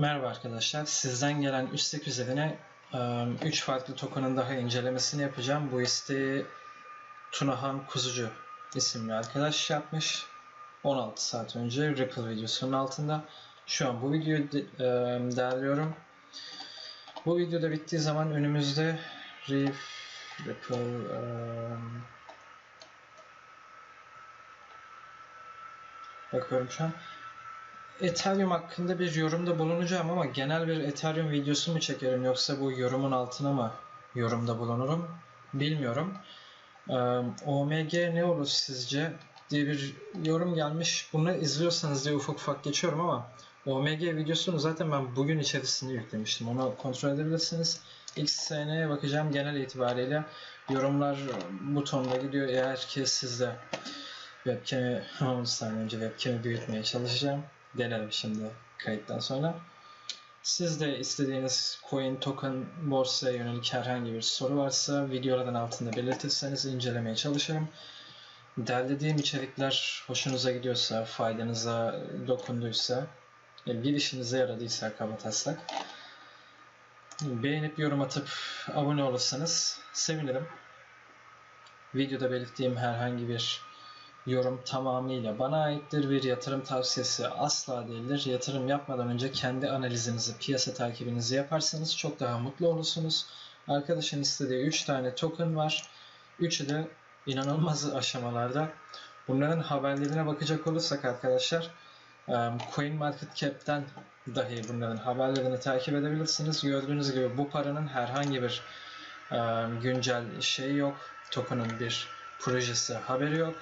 Merhaba arkadaşlar. Sizden gelen üstek üzerine 3 farklı token'ın daha incelemesini yapacağım. Bu isteği Tunahan Kuzucu isimli arkadaş yapmış. 16 saat önce Ripple videosunun altında. Şu an bu videoyu de, derliyorum. Bu videoda bittiği zaman önümüzde Reef, Ripple, e, bakıyorum şu an. Ethereum hakkında bir yorumda bulunacağım ama genel bir Ethereum videosu mu çekerim yoksa bu yorumun altına mı yorumda bulunurum bilmiyorum. Ee, OMG ne olur sizce diye bir yorum gelmiş. Bunu izliyorsanız diye ufak ufak geçiyorum ama OMG videosunu zaten ben bugün içerisinde yüklemiştim. Onu kontrol edebilirsiniz. XSN'ye bakacağım genel itibariyle yorumlar butonda gidiyor. Eğer ki sizde webcam'i 10 saniye önce webcam'i büyütmeye çalışacağım denerim şimdi kayıttan sonra. Siz de istediğiniz coin, token, borsaya yönelik herhangi bir soru varsa videolardan altında belirtirseniz incelemeye çalışırım. Derlediğim içerikler hoşunuza gidiyorsa, faydanıza dokunduysa, bir işinize yaradıysa kabataslak, beğenip yorum atıp abone olursanız sevinirim. Videoda belirttiğim herhangi bir yorum tamamıyla bana aittir. Bir yatırım tavsiyesi asla değildir. Yatırım yapmadan önce kendi analizinizi, piyasa takibinizi yaparsanız çok daha mutlu olursunuz. Arkadaşın istediği 3 tane token var. Üçü de inanılmaz aşamalarda. Bunların haberlerine bakacak olursak arkadaşlar Coin Market Cap'ten dahi bunların haberlerini takip edebilirsiniz. Gördüğünüz gibi bu paranın herhangi bir güncel şey yok. Token'ın bir projesi haberi yok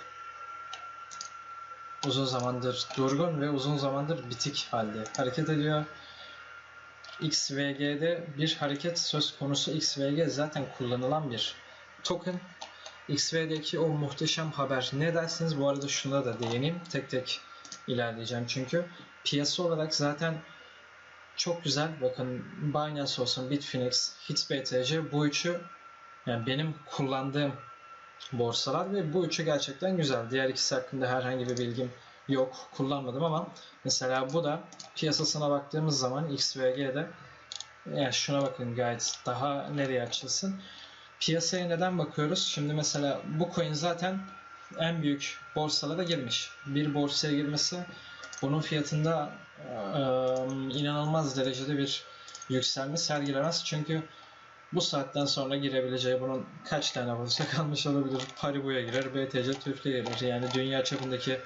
uzun zamandır durgun ve uzun zamandır bitik halde hareket ediyor. XVG'de bir hareket söz konusu XVG zaten kullanılan bir token. XV'deki o muhteşem haber ne dersiniz? Bu arada şuna da değineyim. Tek tek ilerleyeceğim çünkü. Piyasa olarak zaten çok güzel. Bakın Binance olsun, Bitfinex, HitsBTC bu üçü yani benim kullandığım borsalar ve bu üçü gerçekten güzel. Diğer ikisi hakkında herhangi bir bilgim yok. Kullanmadım ama mesela bu da piyasasına baktığımız zaman XVG'de yani şuna bakın gayet daha nereye açılsın. Piyasaya neden bakıyoruz? Şimdi mesela bu coin zaten en büyük borsalara girmiş. Bir borsaya girmesi bunun fiyatında e, inanılmaz derecede bir yükselme sergilemez. Çünkü bu saatten sonra girebileceği bunun kaç tane borsa kalmış olabilir? Paribu'ya girer, BTC Türkiye girer. Yani dünya çapındaki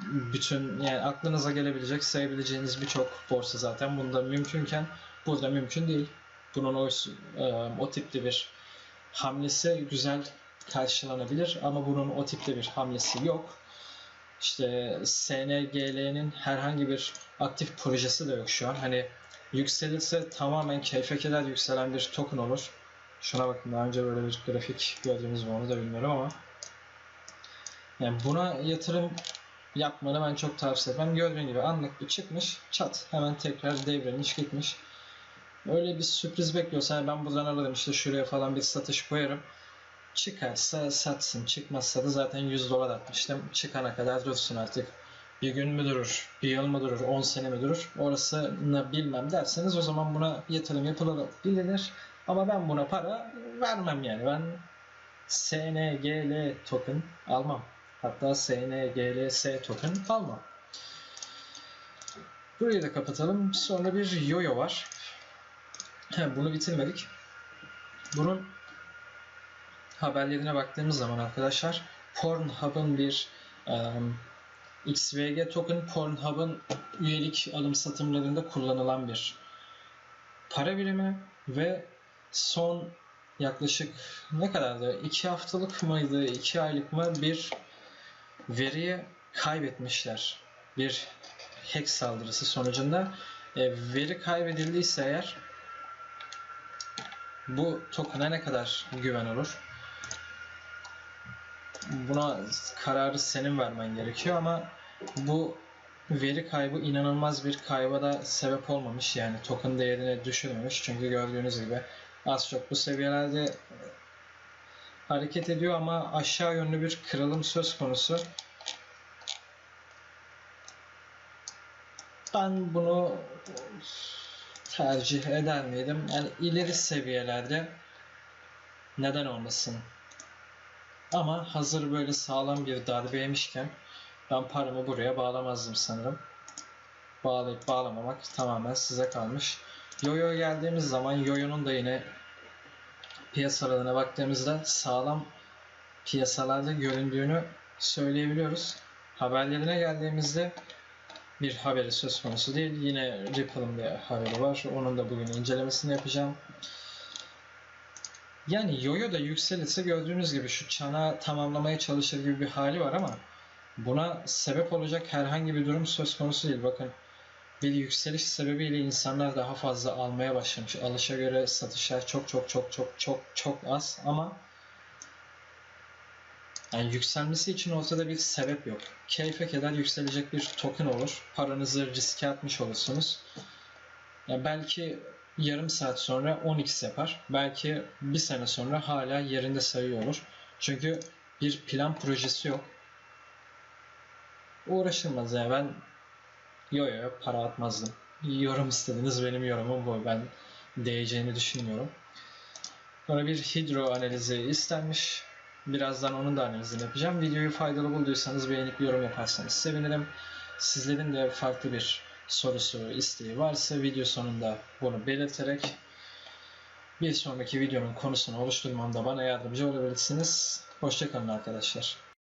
bütün yani aklınıza gelebilecek, sayabileceğiniz birçok borsa zaten bunda mümkünken burada mümkün değil. Bunun o, e, o tipte bir hamlesi güzel karşılanabilir ama bunun o tipte bir hamlesi yok. İşte SNGL'nin herhangi bir aktif projesi de yok şu an. Hani Yükselirse tamamen keyfe keder yükselen bir token olur. Şuna bakın daha önce böyle bir grafik gördünüz mü onu da bilmiyorum ama. Yani buna yatırım yapmanı ben çok tavsiye ederim. Gördüğün gibi anlık bir çıkmış çat hemen tekrar devrilmiş gitmiş. Öyle bir sürpriz bekliyorsan yani ben buradan alırım işte şuraya falan bir satış koyarım. Çıkarsa satsın çıkmazsa da zaten 100 dolar atmıştım. Çıkana kadar dursun artık bir gün mü durur, bir yıl mı durur, 10 sene mi durur orasını bilmem derseniz o zaman buna yatırım yapılabilir. Ama ben buna para vermem yani. Ben SNGL token almam. Hatta SNGLS token almam. Burayı da kapatalım. Sonra bir yoyo var. Bunu bitirmedik. Bunun haberlerine baktığımız zaman arkadaşlar Pornhub'ın bir um, XVG token Pornhub'ın üyelik alım satımlarında kullanılan bir para birimi ve son yaklaşık ne kadardı? 2 haftalık mıydı? 2 aylık mı? Bir veriyi kaybetmişler. Bir hack saldırısı sonucunda e, veri kaybedildiyse eğer bu token'a ne kadar güven olur? Buna kararı senin vermen gerekiyor ama bu veri kaybı inanılmaz bir kayba da sebep olmamış yani token değerini düşürmemiş çünkü gördüğünüz gibi az çok bu seviyelerde hareket ediyor ama aşağı yönlü bir kırılım söz konusu. Ben bunu tercih eder miydim? Yani ileri seviyelerde neden olmasın? Ama hazır böyle sağlam bir darbe yemişken ben paramı buraya bağlamazdım sanırım. Bağlayıp bağlamamak tamamen size kalmış. Yoyo geldiğimiz zaman Yoyo'nun da yine piyasalarına baktığımızda sağlam piyasalarda göründüğünü söyleyebiliyoruz. Haberlerine geldiğimizde bir haberi söz konusu değil. Yine Ripple'ın bir haberi var. Onun da bugün incelemesini yapacağım. Yani Yoyo da yükselirse gördüğünüz gibi şu çanağı tamamlamaya çalışır gibi bir hali var ama buna sebep olacak herhangi bir durum söz konusu değil. Bakın bir yükseliş sebebiyle insanlar daha fazla almaya başlamış. Alışa göre satışlar çok çok çok çok çok çok az ama yani yükselmesi için ortada bir sebep yok. Keyfe keder yükselecek bir token olur. Paranızı riske atmış olursunuz. Ya belki yarım saat sonra 10x yapar. Belki bir sene sonra hala yerinde sayıyor olur. Çünkü bir plan projesi yok. Uğraşılmaz yani ben yo yo para atmazdım. Yorum istediniz benim yorumum bu. Ben değeceğini düşünmüyorum. Sonra bir hidro analizi istenmiş. Birazdan onun da analizini yapacağım. Videoyu faydalı bulduysanız beğenip yorum yaparsanız sevinirim. Sizlerin de farklı bir sorusu, isteği varsa video sonunda bunu belirterek bir sonraki videonun konusunu oluşturmamda bana yardımcı olabilirsiniz. Hoşçakalın arkadaşlar.